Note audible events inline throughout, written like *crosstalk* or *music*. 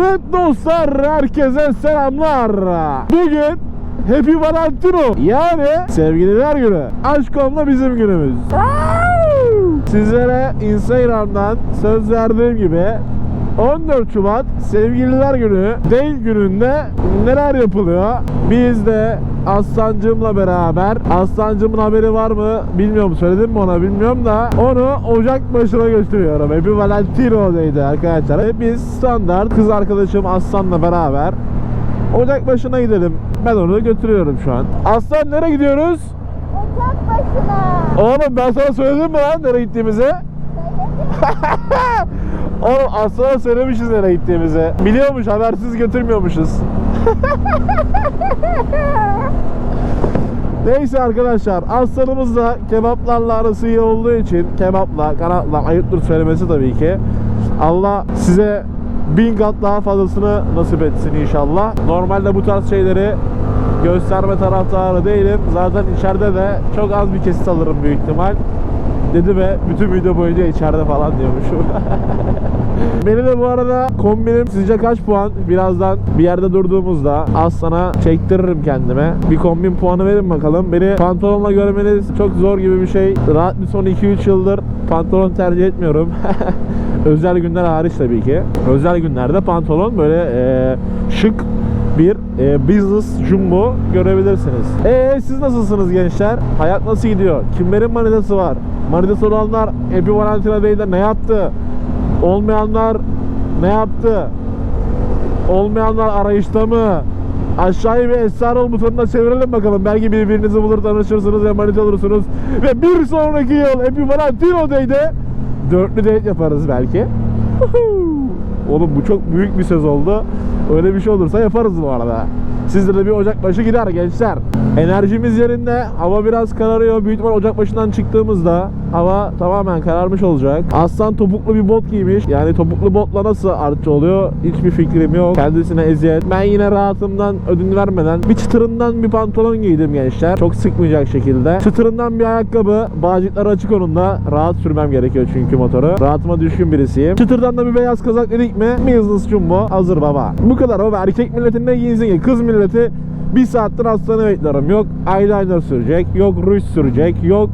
Evet dostlar herkese selamlar. Bugün Happy Valentino yani sevgililer günü. Aşkomla bizim günümüz. Sizlere Instagram'dan söz verdiğim gibi 14 Şubat Sevgililer Günü değil gününde neler yapılıyor? Biz de Aslancım'la beraber Aslancım'ın haberi var mı bilmiyorum söyledim mi ona bilmiyorum da onu Ocak başına götürüyorum. Happy Valentino'daydı arkadaşlar. Ve biz standart kız arkadaşım Aslan'la beraber Ocak başına gidelim. Ben onu götürüyorum şu an. Aslan nereye gidiyoruz? Ocak başına. Oğlum ben sana söyledim mi lan nereye gittiğimizi? *laughs* Oğlum aslında söylemişiz nereye gittiğimizi. Biliyormuş habersiz götürmüyormuşuz. *laughs* Neyse arkadaşlar aslanımız da kebaplarla arası iyi olduğu için kebapla kanatla ayıptır söylemesi tabii ki. Allah size bin kat daha fazlasını nasip etsin inşallah. Normalde bu tarz şeyleri gösterme taraftarı değilim. Zaten içeride de çok az bir kesit alırım büyük ihtimal. Dedi ve bütün video boyunca içeride falan diyormuşum. *laughs* Beni de bu arada kombinim sizce kaç puan? Birazdan bir yerde durduğumuzda az çektiririm kendime. Bir kombin puanı verin bakalım. Beni pantolonla görmeniz çok zor gibi bir şey. Rahat bir son 2-3 yıldır pantolon tercih etmiyorum. *laughs* Özel günler hariç tabii ki. Özel günlerde pantolon böyle eee, şık bir e, business jumbo görebilirsiniz. Eee siz nasılsınız gençler? Hayat nasıl gidiyor? Kimlerin manitası var? Manitası olanlar Happy Valentine Day'de ne yaptı? Olmayanlar ne yaptı? Olmayanlar arayışta mı? Aşağıya bir esrar ol butonuna çevirelim bakalım. Belki birbirinizi bulur tanışırsınız ve manita olursunuz. Ve bir sonraki yıl Happy Valentino Day'de dörtlü date yaparız belki. Oğlum bu çok büyük bir söz oldu. Öyle bir şey olursa yaparız bu arada. Sizde de bir Ocak başı gider gençler. Enerjimiz yerinde. Hava biraz kararıyor. Büyük ihtimal Ocak başından çıktığımızda hava tamamen kararmış olacak. Aslan topuklu bir bot giymiş. Yani topuklu botla nasıl artçı oluyor? Hiçbir fikrim yok. Kendisine eziyet. Ben yine rahatımdan ödün vermeden bir çıtırından bir pantolon giydim gençler. Çok sıkmayacak şekilde. Çıtırından bir ayakkabı. Bağcıkları açık onun da. Rahat sürmem gerekiyor çünkü motoru. Rahatıma düşkün birisiyim. Çıtırdan da bir beyaz kazak dedik mi? Business Jumbo hazır baba. Bu kadar baba. Erkek milleti ne giyinsin ki? Kız milleti bir saattir aslanı bekliyorum. Yok eyeliner sürecek, yok ruj sürecek, yok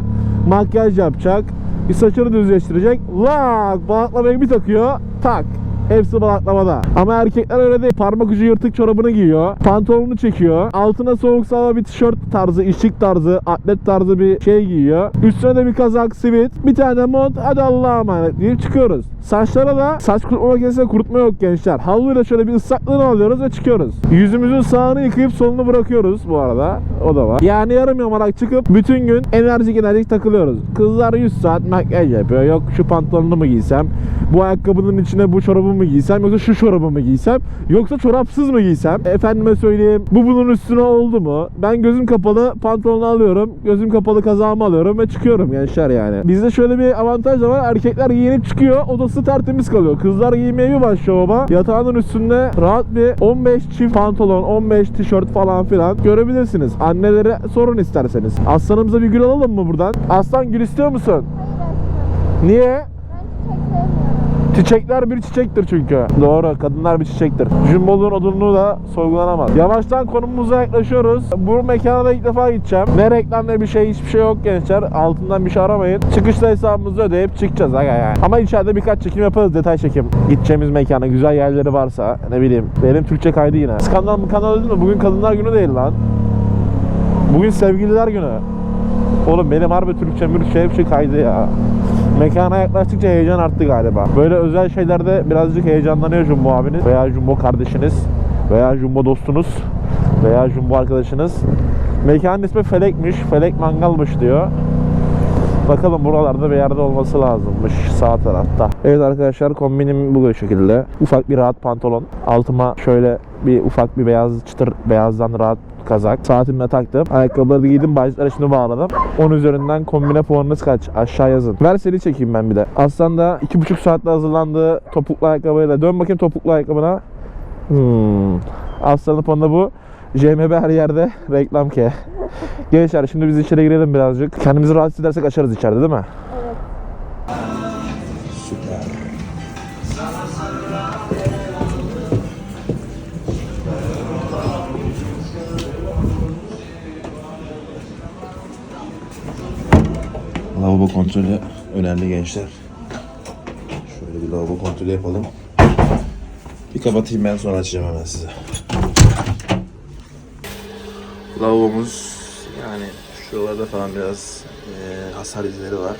makyaj yapacak, bir saçını düzleştirecek. Lak balaklamayı bir takıyor, tak. Hepsi balaklamada. Ama erkekler öyle değil. Parmak ucu yırtık çorabını giyiyor. Pantolonunu çekiyor. Altına soğuk hava bir tişört tarzı, işçik tarzı, atlet tarzı bir şey giyiyor. Üstüne de bir kazak, sivit, bir tane mont. Hadi Allah'a emanet deyip çıkıyoruz. Saçlara da saç kurutma makinesine kurutma yok gençler. Havluyla şöyle bir ıslaklığını alıyoruz ve çıkıyoruz. Yüzümüzün sağını yıkayıp solunu bırakıyoruz bu arada. O da var. Yani yarım yamalak çıkıp bütün gün enerjik enerjik takılıyoruz. Kızlar 100 saat makyaj yapıyor. Yok şu pantolonu mu giysem? Bu ayakkabının içine bu çorabı mı giysem? Yoksa şu çorabı mı giysem? Yoksa çorapsız mı giysem? Efendime söyleyeyim bu bunun üstüne oldu mu? Ben gözüm kapalı pantolonu alıyorum. Gözüm kapalı kazağımı alıyorum ve çıkıyorum gençler yani. Bizde şöyle bir avantaj da var. Erkekler giyinip çıkıyor. Odası tertemiz kalıyor. Kızlar giymeye bir başlıyor baba. Yatağının üstünde rahat bir 15 çift pantolon, 15 tişört falan filan görebilirsiniz. Annelere sorun isterseniz. Aslanımıza bir gül alalım mı buradan? Aslan gül istiyor musun? Hayır. Niye? Ben çiçek sevmiyorum. Çiçekler bir çiçektir çünkü. Doğru, kadınlar bir çiçektir. Jumboluğun odunluğu da sorgulanamaz. Yavaştan konumumuza yaklaşıyoruz. Bu mekana da ilk defa gideceğim. Ne reklam ne bir şey, hiçbir şey yok gençler. Altından bir şey aramayın. Çıkışta hesabımızı ödeyip çıkacağız aga yani. Ama içeride birkaç çekim yaparız, detay çekim. Gideceğimiz mekana güzel yerleri varsa, ne bileyim. Benim Türkçe kaydı yine. Skandal mı kanal dedim mi? Bugün kadınlar günü değil lan. Bugün sevgililer günü. Oğlum benim harbi Türkçe mürkçe hep şey kaydı ya. Mekana yaklaştıkça heyecan arttı galiba. Böyle özel şeylerde birazcık heyecanlanıyor Jumbo abiniz veya Jumbo kardeşiniz veya Jumbo dostunuz veya Jumbo arkadaşınız. Mekanın ismi Felek'miş. Felek Mangal'mış diyor. Bakalım buralarda bir yerde olması lazımmış sağ tarafta. Evet arkadaşlar kombinim bu şekilde. Ufak bir rahat pantolon. Altıma şöyle bir ufak bir beyaz çıtır beyazdan rahat kazak. Saatimle taktım. Ayakkabıları da giydim. Bacakları şimdi bağladım. 10 üzerinden kombine puanınız kaç? Aşağı yazın. Ver seni çekeyim ben bir de. Aslan da 2,5 saatte hazırlandığı topuklu ayakkabıyla. Dön bakayım topuklu ayakkabına. Hmm. Aslanın puanı bu. JMB her yerde *laughs* reklam ki. Gençler şimdi biz içeri girelim birazcık. Kendimizi rahatsız edersek açarız içeride değil mi? Evet. Lavabo kontrolü önemli gençler. Şöyle bir lavabo kontrolü yapalım. Bir kapatayım ben sonra açacağım hemen size. Lavabomuz yani şuralarda falan biraz eee, hasar izleri var.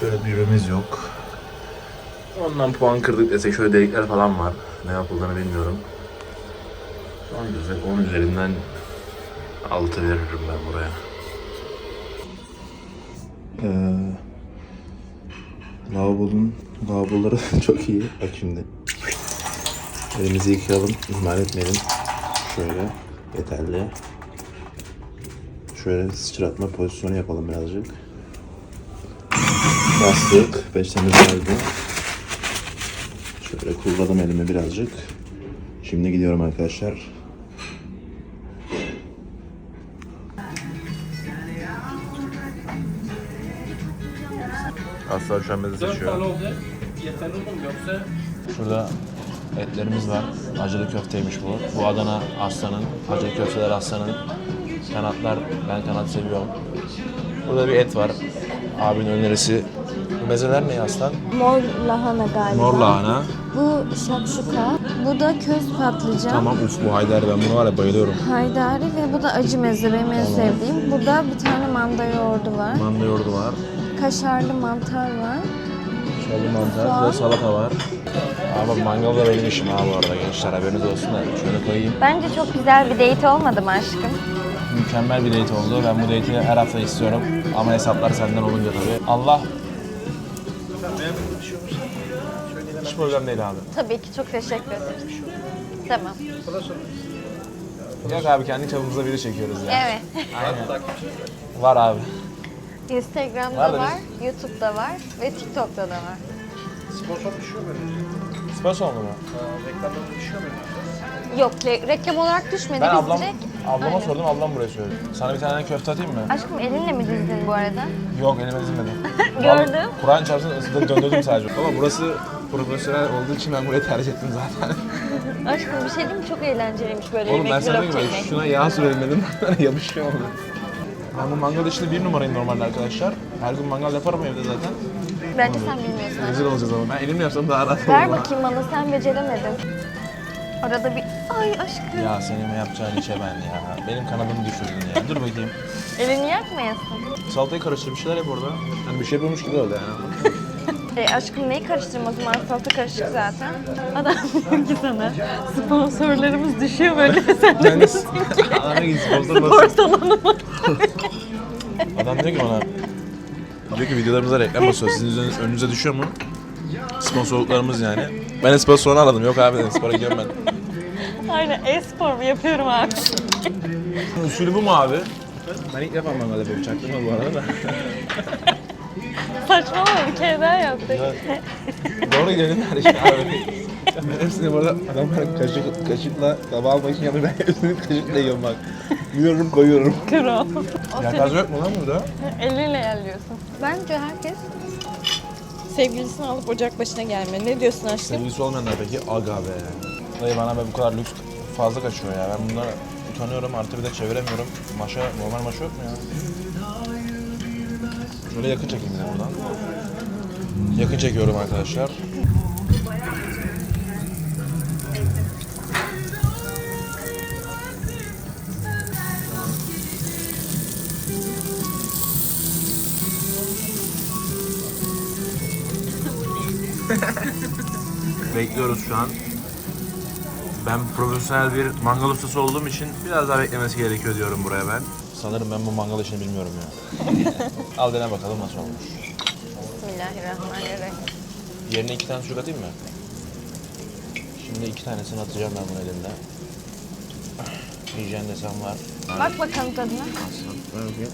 Şöyle düğmemiz yok. Ondan puan kırdık desek şöyle delikler falan var. Ne yapıldığını bilmiyorum. Son güzel 10 üzerinden 6 veririm ben buraya. Ee, lavabonun lavaboları *laughs* çok iyi. Bak şimdi. Elimizi yıkayalım, ihmal etmeyelim. Şöyle yeterli. Şöyle sıçratma pozisyonu yapalım birazcık. *clears throat* Bastık. Beşlerimiz geldi. Şöyle kulladım elimi birazcık. Şimdi gidiyorum arkadaşlar. Aslan şu an bizi seçiyor. Şurada etlerimiz var. Acılı köfteymiş bu. Bu Adana Aslan'ın, acılı köfteler Aslan'ın. Kanatlar, ben kanat seviyorum. Burada bir et var. Abinin önerisi. Bu mezeler ne Aslan? Mor lahana galiba. Mor lahana. Bu şakşuka. Bu da köz patlıcan. Tamam uf bu haydari ben buna var ya bayılıyorum. Haydari ve bu da acı meze benim en sevdiğim. Burada bir tane manda yoğurdu var. Manda yoğurdu var. Kaşarlı mantar var. Şöyle mantar ve salata var. Abi mangal da benim işim abi bu arada gençler haberiniz olsun da şöyle koyayım. Bence çok güzel bir date olmadı mı aşkım? Mükemmel bir date oldu. Ben bu date'i her hafta istiyorum. Ama hesaplar senden olunca tabii. Allah... Hiç problem değil abi. Tabii ki çok teşekkür ederim. Tamam. Yok abi kendi çapımızda video çekiyoruz ya. Evet. Aynen. Var abi. Instagram'da Var da var, YouTube'da var ve TikTok'ta da var. Sponsor mu? Yok, le- reklam olarak düşmedi. Ben Biz ablam, direkt... ablama Aynen. sordum, ablam buraya söyledi. Sana bir tane köfte atayım mı? Aşkım elinle mi dizdin bu arada? Yok elime dizmedi. *laughs* Gördüm. Kur'an çarpsın ısıtıp döndürdüm sadece. Ama burası profesyonel olduğu için ben burayı tercih ettim zaten. Aşkım bir şey diyeyim mi? Çok eğlenceliymiş böyle Oğlum ben yemek sana vlog diyorum ben çekmek. şuna yağ sürelim dedim. *laughs* Yapışıyor oldu. Ben bu mangal işinde bir numarayım normalde arkadaşlar. Her gün mangal yaparım evde zaten. Bence sen bilmiyorsun. Güzel olacağız ama ben elimle yapsam daha rahat Ver olur. bakayım bana sen beceremedin. Arada bir... Ay aşkım. Ya senin yapacağın işe ben ya. Benim kanadımı düşürdün ya. Dur bakayım. Elini yakmayasın. Salatayı karıştır bir şeyler yap orada. Hani bir şey yapıyormuş gibi oldu yani. *laughs* E aşkım neyi karıştırma o zaman salata karışık zaten. Adam diyor ki sana sponsorlarımız düşüyor böyle *laughs* sen de Ben git *laughs* sponsor spor salonu? Adam diyor ki bana. Diyor ki videolarımıza reklam basıyor. Sizin üzerinize- önünüze düşüyor mu? Sponsorluklarımız yani. Ben de sponsorunu aradım. Yok abi dedim spora gidiyorum ben. Aynen e-spor yapıyorum abi. Usulü bu mu abi? Ben ilk defa mangal yapıyorum. Çaktırma bu arada da. Saçmalama bir kere daha yaptık. Doğru gelin her şey abi. Ben hepsini burada adamlar kaşık, kaşıkla tabağa almak için yapıyor. Ben hepsini kaşıkla yiyorum bak. Biliyorum koyuyorum. O Yakaz yok mu lan burada? Eliyle yerliyorsun. Bence herkes sevgilisini alıp ocak başına gelmeli. Ne diyorsun aşkım? Sevgilisi olmayanlar peki aga be. Dayı bana be bu kadar lüks fazla kaçıyor ya. Ben bunları utanıyorum artı bir de çeviremiyorum. Maşa, normal maşa yok mu ya? Şöyle yakın çekeyim yine buradan. Yakın çekiyorum arkadaşlar. *laughs* Bekliyoruz şu an. Ben profesyonel bir mangal ustası olduğum için biraz daha beklemesi gerekiyor diyorum buraya ben. Sanırım ben bu mangal işini bilmiyorum ya. *laughs* Al dene bakalım nasıl olmuş. Bismillahirrahmanirrahim. Yerine iki tane sucuk atayım mı? Şimdi iki tanesini atacağım ben bunu elimde. Hijyen desem var. Bak bakalım tadına. Bakayım.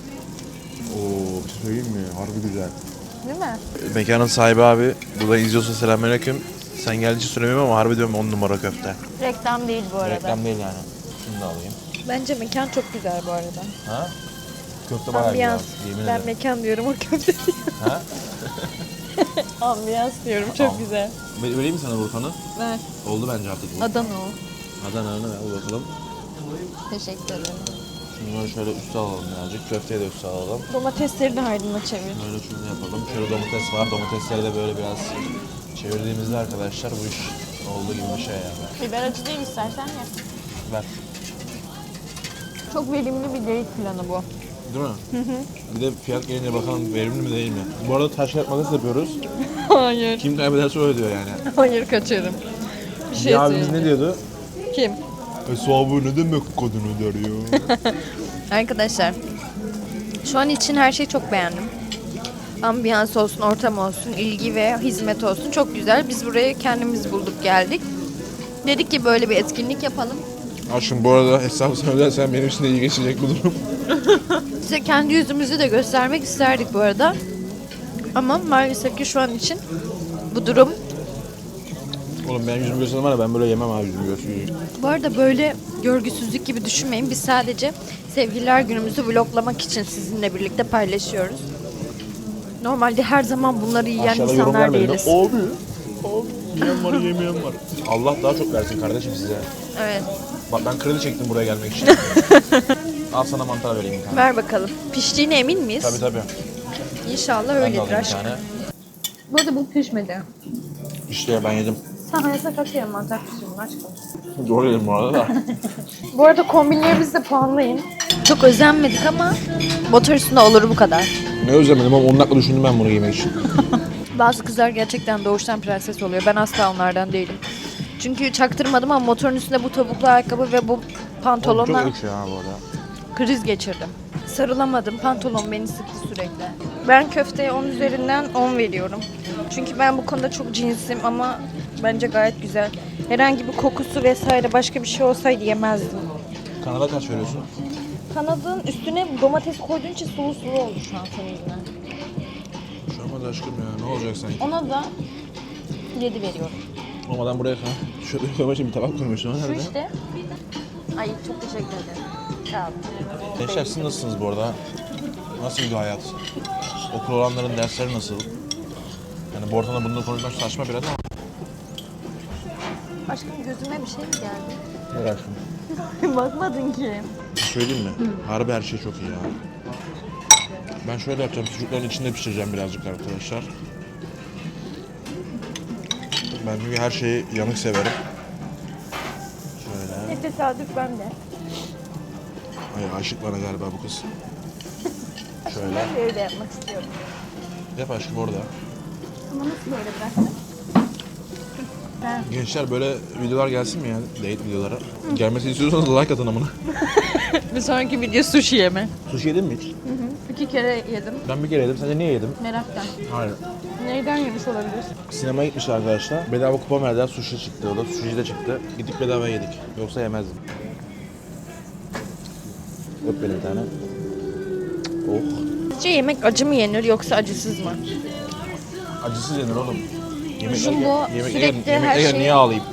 Oo, bir şey söyleyeyim mi? Harbi güzel. Değil mi? Mekanın sahibi abi. Burada izliyorsun selamünaleyküm. Sen geldiği için söylemiyorum ama harbi diyorum 10 numara köfte. Reklam değil bu arada. Reklam değil yani. Şunu da alayım. Bence mekan çok güzel bu arada. Ha? Köfte bayağı güzel. Ambiyans. Yemin Ben ederim. mekan diyorum o köfte diyor. Ha? *laughs* Ambiyans diyorum çok Tamam. güzel. Ve- Vereyim mi sana Urfan'ı? Ver. Oldu bence artık bu. Adana o. Adana'nı ver bakalım. Teşekkür ederim. Böyle şöyle üste alalım birazcık. Köfteyi de üste alalım. Domatesleri de haydına çevir. Böyle şunu yapalım. Şöyle domates var. Domatesleri de böyle biraz çevirdiğimizde arkadaşlar bu iş olduğu gibi bir şey yani. Biber acı değil istersen ya. Ver. Çok verimli bir geyik planı bu. Değil mi? Hı hı. Bir de fiyat gelince bakalım verimli mi değil mi? Bu arada taş kağıt makas yapıyoruz. *laughs* Hayır. Kim kaybederse o ödüyor yani. Hayır kaçarım. Bir şey ya abimiz söyleyeyim. ne diyordu? Kim? Hesabı ne demek kadın öder ya? *laughs* Arkadaşlar şu an için her şeyi çok beğendim. Ambiyans olsun, ortam olsun, ilgi ve hizmet olsun çok güzel. Biz buraya kendimiz bulduk geldik. Dedik ki böyle bir etkinlik yapalım. Aşkım bu arada hesabı sen ödersen benim için de iyi geçecek bu durum. *laughs* Size kendi yüzümüzü de göstermek isterdik bu arada. Ama maalesef ki şu an için bu durum. Oğlum ben yüzümü gösterdim var ya ben böyle yemem abi yüzümü göstereyim. Bu arada böyle görgüsüzlük gibi düşünmeyin. Biz sadece sevgililer günümüzü vloglamak için sizinle birlikte paylaşıyoruz. Normalde her zaman bunları yiyen Aşağıda yorum insanlar vermeyin. değiliz. Abi. Abi yiyen var yemeyen var. Allah daha çok versin kardeşim size. Evet. Bak ben kredi çektim buraya gelmek için. *laughs* Al sana mantar vereyim bir tane. Ver bakalım. Piştiğine emin miyiz? Tabii tabii. İnşallah Ben de öyledir alayım bir aşkım. tane. Bu arada bu pişmedi. İşte ben yedim. Sen hayatta kaç kere mantar pişirdin aşkım? Doğru yedim bu arada da. *laughs* Bu arada kombinlerimizi de puanlayın. Çok özenmedik ama motor üstünde olur bu kadar. ne özlemedim ama 10 dakika düşündüm ben bunu yemek için. *laughs* Bazı kızlar gerçekten doğuştan prenses oluyor. Ben asla onlardan değilim. Çünkü çaktırmadım ama motorun üstünde bu topuklu ayakkabı ve bu pantolonla Çok ha bu arada. kriz geçirdim. Sarılamadım. Pantolon beni sıktı sürekli. Ben köfteye 10 üzerinden 10 veriyorum. Çünkü ben bu konuda çok cinsim ama bence gayet güzel. Herhangi bir kokusu vesaire başka bir şey olsaydı yemezdim. Kanada kaç veriyorsun? Kanadın üstüne domates koyduğun için sulu sulu oldu şu an senin yüzünden. Şu an hadi aşkım ya ne olacak sanki? Ona da 7 veriyorum. Olmadan buraya kal. Şöyle koymak için bir tabak koymuştum. Şu Nerede? işte. Ay çok teşekkür ederim. Sağ olun. Gençler siz nasılsınız bu arada? Nasıl gidiyor hayat? Okul olanların dersleri nasıl? Yani bu ortamda bunu da konuşmak saçma biraz ama. Aşkım gözüme bir şey mi geldi? Ne aşkım? *laughs* Bakmadın ki. Söyleyeyim mi? Harbi her şey çok iyi ya. Ben şöyle yapacağım. Sucukların içinde pişireceğim birazcık arkadaşlar. Ben çünkü her şeyi yanık severim. Şöyle. Ne tesadüf ben de. Ay aşık bana galiba bu kız. *laughs* Şöyle. Ben de öyle yapmak istiyorum. Yap aşkım orada. Ama nasıl böyle bıraktın? Gençler böyle videolar gelsin mi yani? Date videoları. Gelmesini istiyorsanız like atın amına. *laughs* Bir sonraki video sushi yeme. Sushi yedin mi hiç? İki kere yedim. Ben bir kere yedim. Sence niye yedim? Meraktan. Hayır. Neyden yemiş olabilir? Sinemaya gitmişler arkadaşlar. Bedava kupon verdiler. Sushi çıktı o da. Sushi de çıktı. Gidip bedava yedik. Yoksa yemezdim. Öp beni bir tane. Oh. Sizce yemek acı mı yenir yoksa acısız mı? Acısız yenir oğlum. Yemek Jumbo sürekli her şey- niye ağlayayım?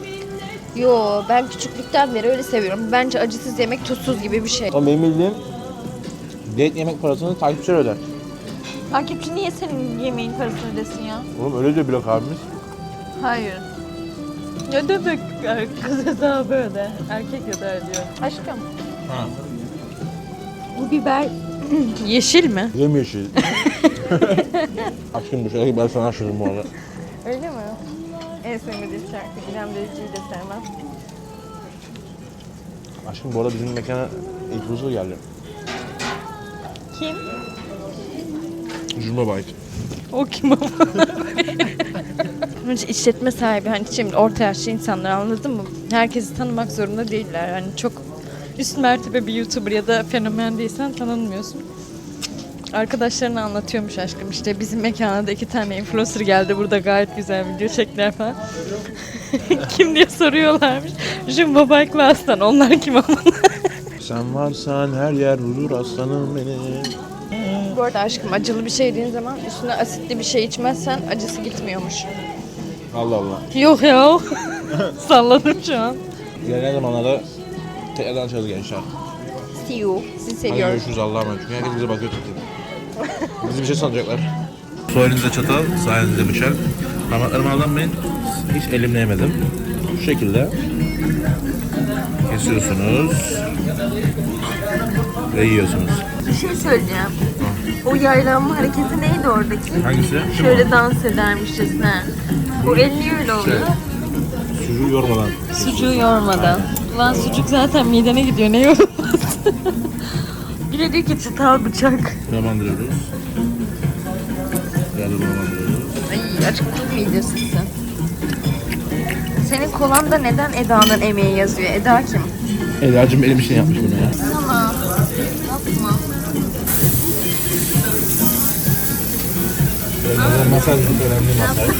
Yo ben küçüklükten beri öyle seviyorum. Bence acısız yemek tuzsuz gibi bir şey. Ama benim bildiğim date yemek parasını takipçiler öder. Takipçi niye senin yemeğin parasını ödesin ya? Oğlum öyle diyor blok abimiz. Hayır. Ne demek kız hesabı öde? Erkek öder diyor. Aşkım. Ha. Bu biber *clears throat* yeşil mi? Yemyeşil. *laughs* Aşkım bu şarkıyı ben sana aşırım bu arada. Öyle mi? En sevmediğim şarkı. İrem Derici'yi de sevmem. Aşkım bu arada bizim mekana influencer geldi. Kim? Bike. O kim ama? Önce işletme sahibi hani şimdi orta yaşlı insanlar anladın mı? Herkesi tanımak zorunda değiller. Hani çok üst mertebe bir YouTuber ya da fenomen değilsen tanınmıyorsun. Arkadaşlarına anlatıyormuş aşkım işte bizim mekana da iki tane influencer geldi burada gayet güzel video çektiler falan. *laughs* kim diye soruyorlarmış. Jumbo Bike'la Aslan onlar kim ama? *laughs* Sen varsan her yer huzur aslanım benim. Bu arada aşkım acılı bir şey yediğin zaman üstüne asitli bir şey içmezsen acısı gitmiyormuş. Allah Allah. Yok ya. *laughs* Salladım şu an. İlerleyen zamanlarda tekrardan açacağız gençler. See you. Sizi Hadi seviyorum. görüşürüz Allah'a emanet. Çünkü herkes bize bakıyor Türkiye'de. Bizi bir şey sanacaklar. Sol elinizde çatal, sağ elinizde bıçak. Parmaklarımı aldanmayın. Hiç elimle yemedim. Şu şekilde kesiyorsunuz. ve yiyorsunuz. Bir şey söyleyeceğim. O yaylanma hareketi neydi oradaki? Hangisi? Şöyle dans edermişçesine. O el niye öyle oluyor? Sucuğu yormadan. Sucuğu yormadan. Ulan sucuk zaten midene gidiyor ne yorulmaz. *laughs* De diyor ki çatal bıçak. Romandırıyoruz. Biraz romandırıyoruz. Ay acıktın mı iyicesin sen? Senin kolanda neden Eda'nın emeği yazıyor? Eda kim? Eda'cığım elim için yapmış bunu ya. Sana. Yapma. Masaj çok önemli masaj.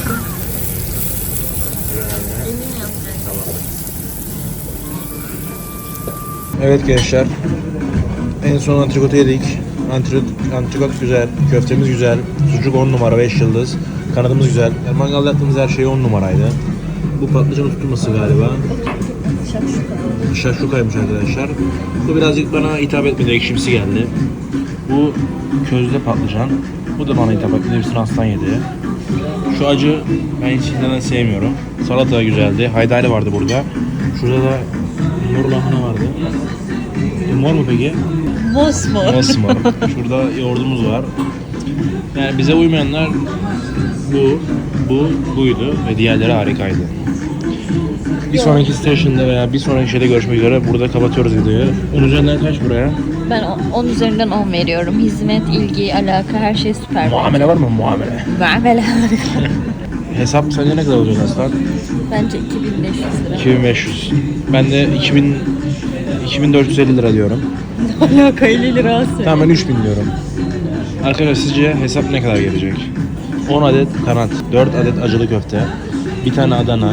Evet gençler. En son antrikotu yedik. Antrikot, antrikot güzel, köftemiz güzel, sucuk 10 numara 5 yıldız, kanadımız güzel. Yani mangalda yaptığımız her şey 10 numaraydı. Bu patlıcan tutulması galiba. Şaşukaymış arkadaşlar. Bu birazcık bana hitap etmedi, ekşimsi geldi. Bu közde patlıcan. Bu da bana hitap etmedi, hepsini aslan yedi. Şu acı ben hiç sevmiyorum. Salata güzeldi, haydari vardı burada. Şurada da mor lahana vardı. Mor mu peki? Mosmor. Mosmor. Şurada yoğurdumuz var. Yani bize uymayanlar bu, bu, buydu ve diğerleri harikaydı. Bir sonraki station'da veya bir sonraki şeyde görüşmek üzere. Burada kapatıyoruz videoyu. Onun üzerinden kaç buraya? Ben 10 üzerinden 10 veriyorum. Hizmet, ilgi, alaka her şey süper. Muamele var mı? Muamele. Muamele. *laughs* Hesap sence ne kadar oluyor aslan? Bence 2500 lira. 2500. Ben de 2000 2450 lira diyorum. Alaka 50 lira Tamam ben 3000 diyorum. Arkadaşlar sizce hesap ne kadar gelecek? 10 adet kanat, 4 adet acılı köfte, bir tane Adana,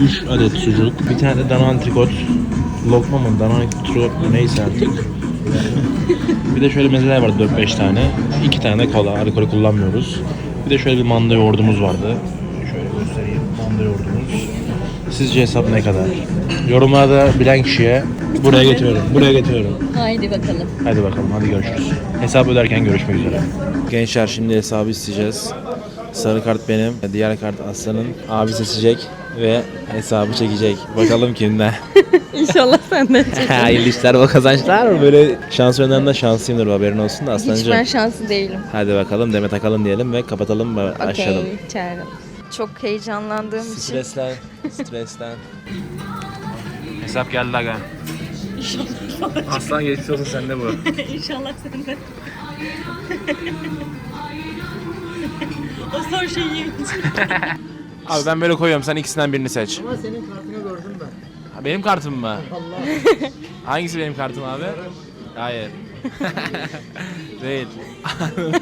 3 adet sucuk, bir tane de dana antrikot, lokma mı, dana antrikot mu neyse artık. bir de şöyle mezeler vardı 4-5 tane. 2 tane de kola, alkol kullanmıyoruz. Bir de şöyle bir manda yoğurdumuz vardı. Şöyle göstereyim, manda yoğurdumuz. Sizce hesap ne kadar? Yorumlarda bilen kişiye buraya getiriyorum, buraya getiriyorum. Haydi bakalım. Hadi bakalım hadi görüşürüz. Hesap öderken görüşmek üzere. Gençler şimdi hesabı isteyeceğiz. Sarı kart benim, diğer kart Aslan'ın. Abi seçecek ve hesabı çekecek. Bakalım kimden. *laughs* İnşallah senden *laughs* çek. Hayırlı işler bol kazançlar. Böyle şans oyunlarında şanslıyımdır haberin olsun da Hiç ben şanslı değilim. Hadi bakalım Demet Akalın diyelim ve kapatalım ve başlayalım. Okey, çağırın. Çok heyecanlandığım için. Stresten, stresten. Hesap geldi aga. Aslan geçmiş olsun sende bu. *laughs* İnşallah senden. *laughs* o son şeyi yemeyeceğim. *laughs* Abi ben böyle koyuyorum sen ikisinden birini seç. Ama senin kartını gördüm ben. Ha, Benim kartım mı? Allah. Hangisi benim kartım abi? Hayır. *laughs* Değil. *laughs*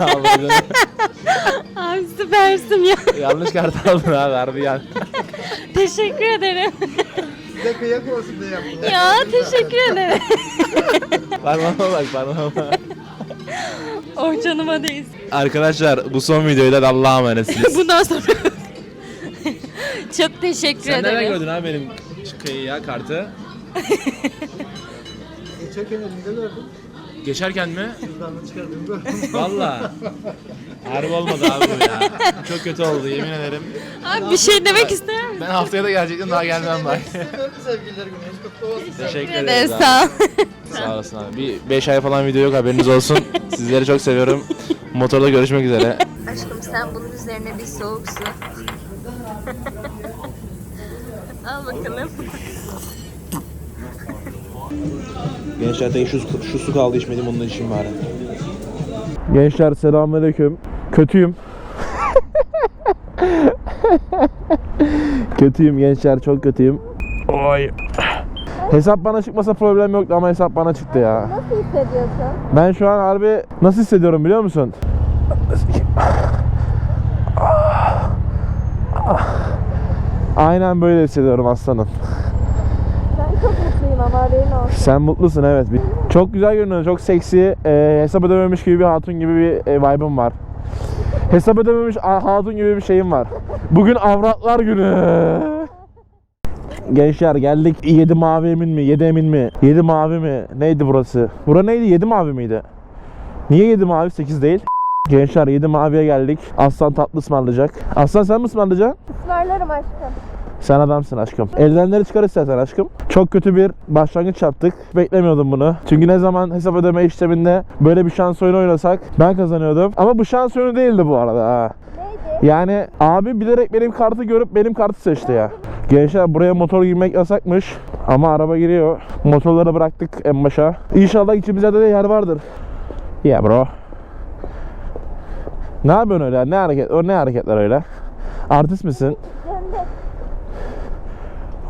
Abi süpersin ya. Yanlış kart aldın abi harbi yan. *laughs* Teşekkür ederim. Size kıyak olsun diye yaptım. ya teşekkür ederim. Parmağıma bak parmağıma. oh canıma değsin. Arkadaşlar bu son videoyla da Allah'a emanetsiniz. Bundan sonra. Çok teşekkür Sen nereden ederim. gördün abi benim şeyi ya kartı? Geçerken elinde gördüm. Geçerken mi? Cüzdanını çıkardığını gördüm. Valla. Harbi olmadı abi bu ya. Çok kötü oldu yemin ederim. Abi bir şey demek ister misin? Ben haftaya da gelecektim daha gelmem bak. Sevgililer gününüz kutlu olsun. Teşekkür ederiz ederim abi. sağ ol. Sağ olasın abi. Bir 5 ay falan video yok haberiniz olsun. Sizleri çok seviyorum. Motorda görüşmek üzere. Aşkım sen bunun üzerine bir soğuk su. *laughs* Al bakalım. Gençler tek şu, şu su kaldı içmedim onun için bari. Gençler selamünaleyküm. Kötüyüm. *laughs* kötüyüm gençler çok kötüyüm. Oy. Hesap bana çıkmasa problem yoktu ama hesap bana çıktı ya. Nasıl hissediyorsun? Ben şu an harbi nasıl hissediyorum biliyor musun? Aynen böyle hissediyorum aslanım. Ben çok mutluyum ama haberin olsun. Sen mutlusun evet. Çok güzel görünüyor, çok seksi. Ee, hesap ödememiş gibi bir hatun gibi bir e, vibe'ım var. Hesap ödememiş hatun gibi bir şeyim var. Bugün avratlar günü. Gençler geldik 7 mavi emin mi 7 emin mi 7 mavi mi neydi burası Bura neydi 7 mavi miydi Niye 7 mavi 8 değil Gençler 7 maviye geldik Aslan tatlı ısmarlayacak Aslan sen mi ısmarlayacaksın Ismarlarım aşkım. Sen adamsın aşkım. Eldivenleri çıkar istersen aşkım. Çok kötü bir başlangıç yaptık. Beklemiyordum bunu. Çünkü ne zaman hesap ödeme işleminde böyle bir şans oyunu oynasak ben kazanıyordum. Ama bu şans oyunu değildi bu arada ha. Yani abi bilerek benim kartı görüp benim kartı seçti ya. Gençler buraya motor girmek yasakmış. Ama araba giriyor. Motorları bıraktık en başa. İnşallah içimizde de yer vardır. Yeah bro. Ne yapıyorsun öyle? Ne hareket? O ne hareketler öyle? Artist misin?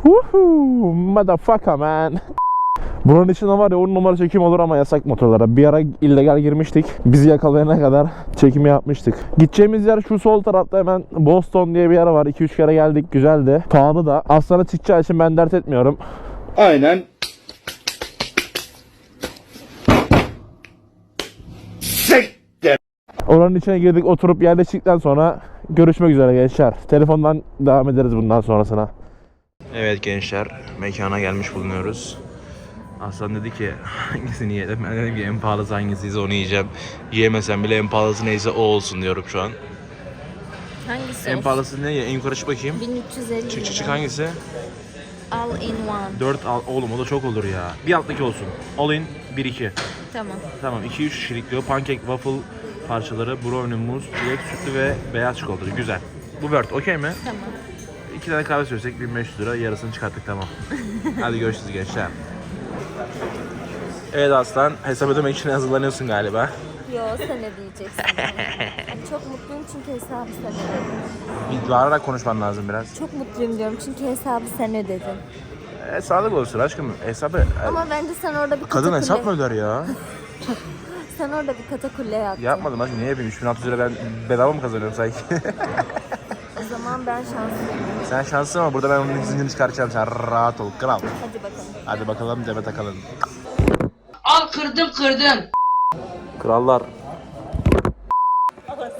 Woohoo, motherfucker man. *laughs* Bunun içinde var ya 10 numara çekim olur ama yasak motorlara. Bir ara illegal girmiştik. Bizi yakalayana kadar çekimi yapmıştık. Gideceğimiz yer şu sol tarafta hemen Boston diye bir yer var. 2-3 kere geldik. Güzeldi. Pahalı da. Aslında çıkacağı için ben dert etmiyorum. Aynen. Oranın içine girdik oturup yerleştikten sonra görüşmek üzere gençler. Telefondan devam ederiz bundan sonrasına. Evet gençler, mekana gelmiş bulunuyoruz. Aslan dedi ki hangisini yiyelim? Ben dedim ki en pahalısı hangisiyse onu yiyeceğim. Yiyemesem bile en pahalısı neyse o olsun diyorum şu an. Hangisi En pahalısı ne? En yukarı çık bakayım. 1350 Çık çık çık hangisi? All in one. 4 al oğlum o da çok olur ya. Bir alttaki olsun. All in 1 2. Tamam. Tamam 2 3 kişilik diyor. Pancake waffle parçaları, brownie muz, çilek sütlü ve beyaz çikolatalı. Güzel. Bu Word okey mi? Tamam. İki tane kahve söylesek 1500 lira yarısını çıkarttık tamam. *laughs* Hadi görüşürüz gençler. Evet Aslan hesap ödemek için hazırlanıyorsun galiba. Yo sen ödeyeceksin. Çok mutluyum çünkü hesabı sen ödedin. Bir bağırarak konuşman lazım biraz. Çok mutluyum diyorum çünkü hesabı sen ödedin. E, sağlık olsun aşkım. Hesabı... Ama bence sen orada bir Kadın hesap mı öder ya? *laughs* Sen orada bir katakulle yaptın. Yapmadım aşkım. Niye yapayım? 3600 lira ben bedava mı kazanıyorum sanki? O zaman ben şanslıyım. Sen şanslısın ama burada ben onun zincirini çıkartacağım. Sen rahat ol kral. Hadi bakalım. Hadi bakalım Demet Akalın. Al kırdım kırdım. Krallar.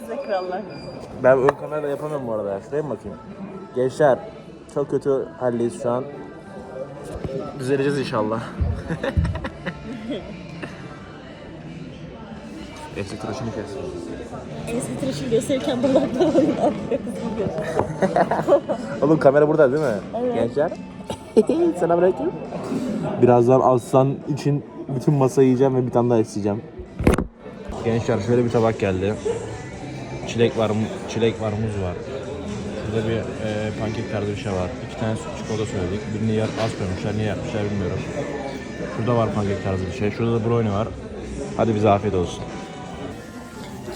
Size krallar. Ben ön kamerada yapamıyorum bu arada ya. Şuraya mı bakayım? Gençler çok kötü haldeyiz şu an. Düzeleceğiz inşallah. *laughs* Eski tıraşını kes. Ense tıraşını gösterirken dudaklarını yapıyorsun. Oğlum kamera burada değil mi? Evet. Gençler. *laughs* Selamünaleyküm. Birazdan aslan için bütün masayı yiyeceğim ve bir tane daha isteyeceğim. Gençler şöyle bir tabak geldi. Çilek var, çilek var, muz var. Şurada bir e, pankek tarzı bir şey var. İki tane süt çikolata söyledik. Birini yer az koymuşlar. Niye yapmışlar bilmiyorum. Şurada var pankek tarzı bir şey. Şurada da brownie var. Hadi bize afiyet olsun.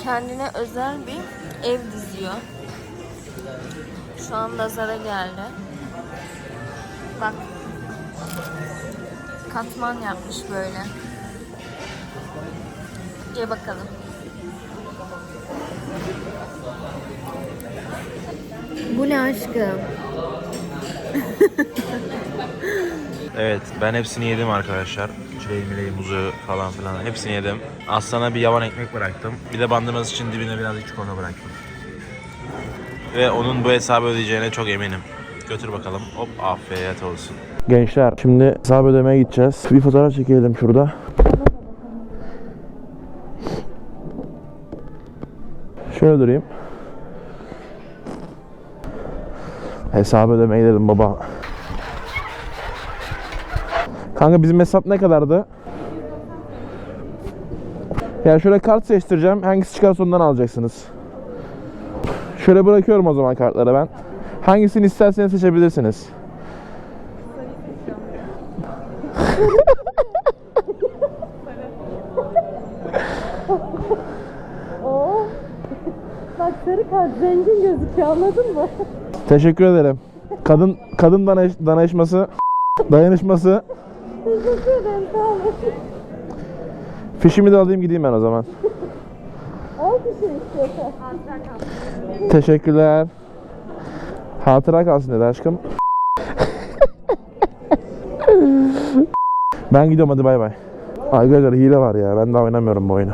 Kendine özel bir ev diziyor. Şu an nazara geldi. Bak. Katman yapmış böyle. Ye bakalım. Bu ne aşkım? Evet ben hepsini yedim arkadaşlar. Çileği, mileği, muzu falan filan hepsini yedim. Aslan'a bir yavan ekmek bıraktım. Bir de bandırması için dibine birazcık çikolata bıraktım. Ve onun bu hesabı ödeyeceğine çok eminim. Götür bakalım. Hop afiyet olsun. Gençler şimdi hesap ödemeye gideceğiz. Bir fotoğraf çekelim şurada. Şöyle durayım. Hesap ödemeye gidelim baba. Kanka bizim hesap ne kadardı? Yani şöyle kart seçtireceğim. Hangisi çıkarsa ondan alacaksınız. Şöyle bırakıyorum o zaman kartları ben. Hangisini isterseniz seçebilirsiniz. Bak sarı kart zengin gözüküyor anladın mı? Teşekkür ederim. Kadın kadın danış, danışması, dayanışması. Teşekkür ederim sağ olun. Fişimi de alayım gideyim ben o zaman. Al bir şey istiyorsan. Teşekkürler. Hatıra kalsın dedi aşkım. ben gidiyorum hadi bay bay. Arkadaşlar hile var ya ben daha oynamıyorum bu oyunu.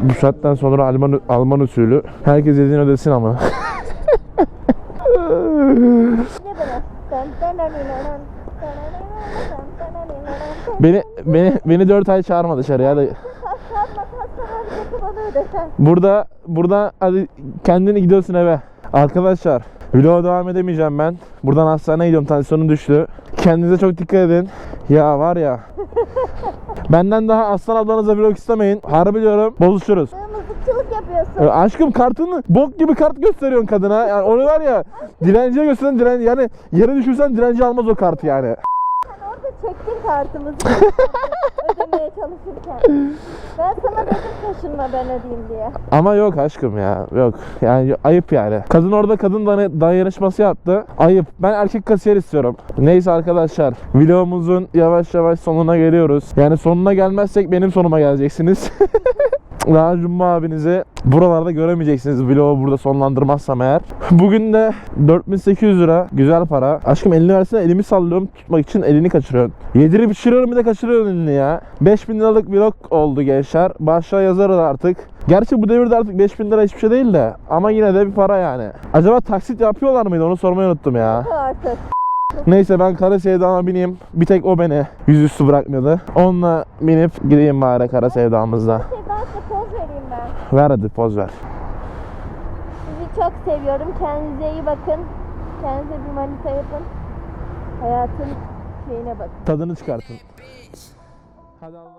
Bu saatten sonra Alman, Alman usulü. Herkes dediğini ödesin ama. Beni beni beni 4 ay çağırma dışarıya hadi. Burada burada hadi kendini gidiyorsun eve. Arkadaşlar vloga devam edemeyeceğim ben. Buradan hastaneye gidiyorum tansiyonum düştü. Kendinize çok dikkat edin. Ya var ya. Benden daha aslan ablanıza vlog istemeyin. Harbi diyorum bozuşuruz. Mızıkçılık yapıyorsun. E, aşkım kartını bok gibi kart gösteriyorsun kadına. Yani onu var ya direnciye gösteren direnci yani yere düşürsen direnci almaz o kartı yani. Orada çektin kartımızı. *laughs* çalışırken. Ben sana dedim taşınma ben ödeyeyim diye. Ama yok aşkım ya yok yani ayıp yani. Kadın orada kadın dan- dayanışması yaptı. Ayıp. Ben erkek kasiyer istiyorum. Neyse arkadaşlar vlogumuzun yavaş yavaş sonuna geliyoruz. Yani sonuna gelmezsek benim sonuma geleceksiniz. *laughs* Daha Cumma abinizi buralarda göremeyeceksiniz vlogu burada sonlandırmazsam eğer. Bugün de 4800 lira güzel para. Aşkım elini versene elimi sallıyorum tutmak için elini kaçırıyorsun. Yedirip içiriyorum bir de kaçırıyorsun elini ya. 5000 liralık vlog oldu gençler. Başlığa yazarız artık. Gerçi bu devirde artık 5000 lira hiçbir şey değil de ama yine de bir para yani. Acaba taksit yapıyorlar mıydı onu sormayı unuttum ya. Artık. Neyse ben kara sevdama bineyim. Bir tek o beni yüzüstü bırakmıyordu. Onunla binip gideyim bari kara size poz vereyim ben. Ver hadi poz ver. Sizi çok seviyorum. Kendinize iyi bakın. Kendinize bir manita yapın. Hayatın şeyine bakın. Tadını çıkartın. Hadi Allah'a